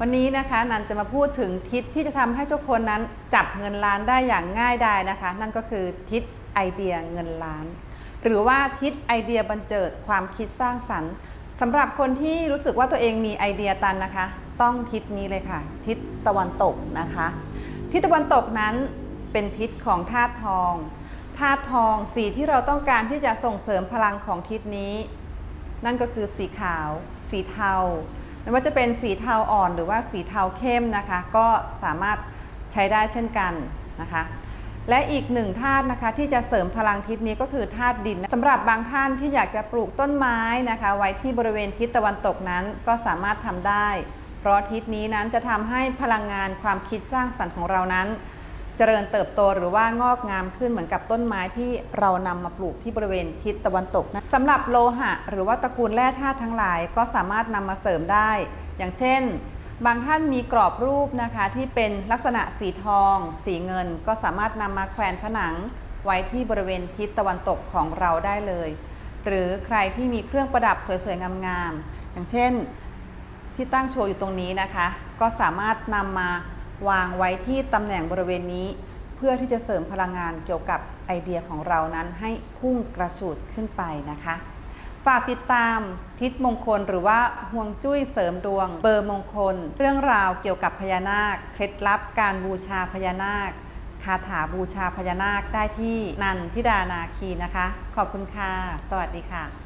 วันนี้นะคะนันจะมาพูดถึงทิศที่จะทำให้ทุกคนนั้นจับเงินล้านได้อย่างง่ายดายนะคะ นั่นก็คือทิศไอเดียเงินล้าน หรือว่าทิศไอเดียบันเจิดความคิดสร้างสรรค์สำหรับคนที่รู้สึกว่าตัวเองมีไอเดียตันนะคะ ต้องทิศนี้เลยค่ะ ทิศตะวันตกนะคะ ทิศตะวันตกนั้นเป็นทิศของธาตุทองธาตุทองสีที่เราต้องการที่จะส่งเสริมพลังของทิศนี้ นั่นก็คือสีขาว สีเทา ไม่ว่าจะเป็นสีเทาอ่อนหรือว่าสีเทาเข้มนะคะ ก็สามารถใช้ได้เช่นกันนะคะ และอีกหนึ่งธาตุนะคะ ที่จะเสริมพลังทิศนี้ก็คือธาตุดินสำหรับบางท่านที่อยากจะปลูกต้นไม้นะคะ ไว้ที่บริเวณทิศตะวันตกนั้นก็สามารถทำได้ เพราะทิศนี้นั้นจะทำให้พลังงานความคิดสร้างสรรค์ของเรานั้น เจริญเติบโตหรือว่างอกงามขึ้นเหมือนกับต้นไม้ที่เรานำมาปลูกที่บริเวณทิศตะวันตกนะสำหรับโลหะ หรือว่าตระกูลแร่ธาตุทั้งหลายก็สามารถนำมาเสริมได้ อย่างเช่น บางท่านมีกรอบรูปนะคะที่เป็นลักษณะสีทอง สีเงิน ก็สามารถนำมาแขวนผนัง ไว้ที่บริเวณทิศตะวันตกของเราได้เลย หรือใครที่มีเครื่องประดับสวยๆงามๆอย่างเช่น ที่ตั้งโชว์อยู่ตรงนี้นะคะ ก็สามารถนำมา วางไว้ที่ตำแหน่งบริเวณนี้ เพื่อที่จะเสริมพลังงานเกี่ยวกับไอเดียของเรานั้นให้พุ่งกระฉูดขึ้นไปนะคะฝากติดตามทิศมงคลหรือว่าห่วงจุ้ยเสริมดวง เบอร์มงคล เรื่องราวเกี่ยวกับพญานาค เคล็ดลับการบูชาพญานาค คาถาบูชาพญานาคได้ที่นันทิดานาคีนะคะ ขอบคุณค่ะ สวัสดีค่ะ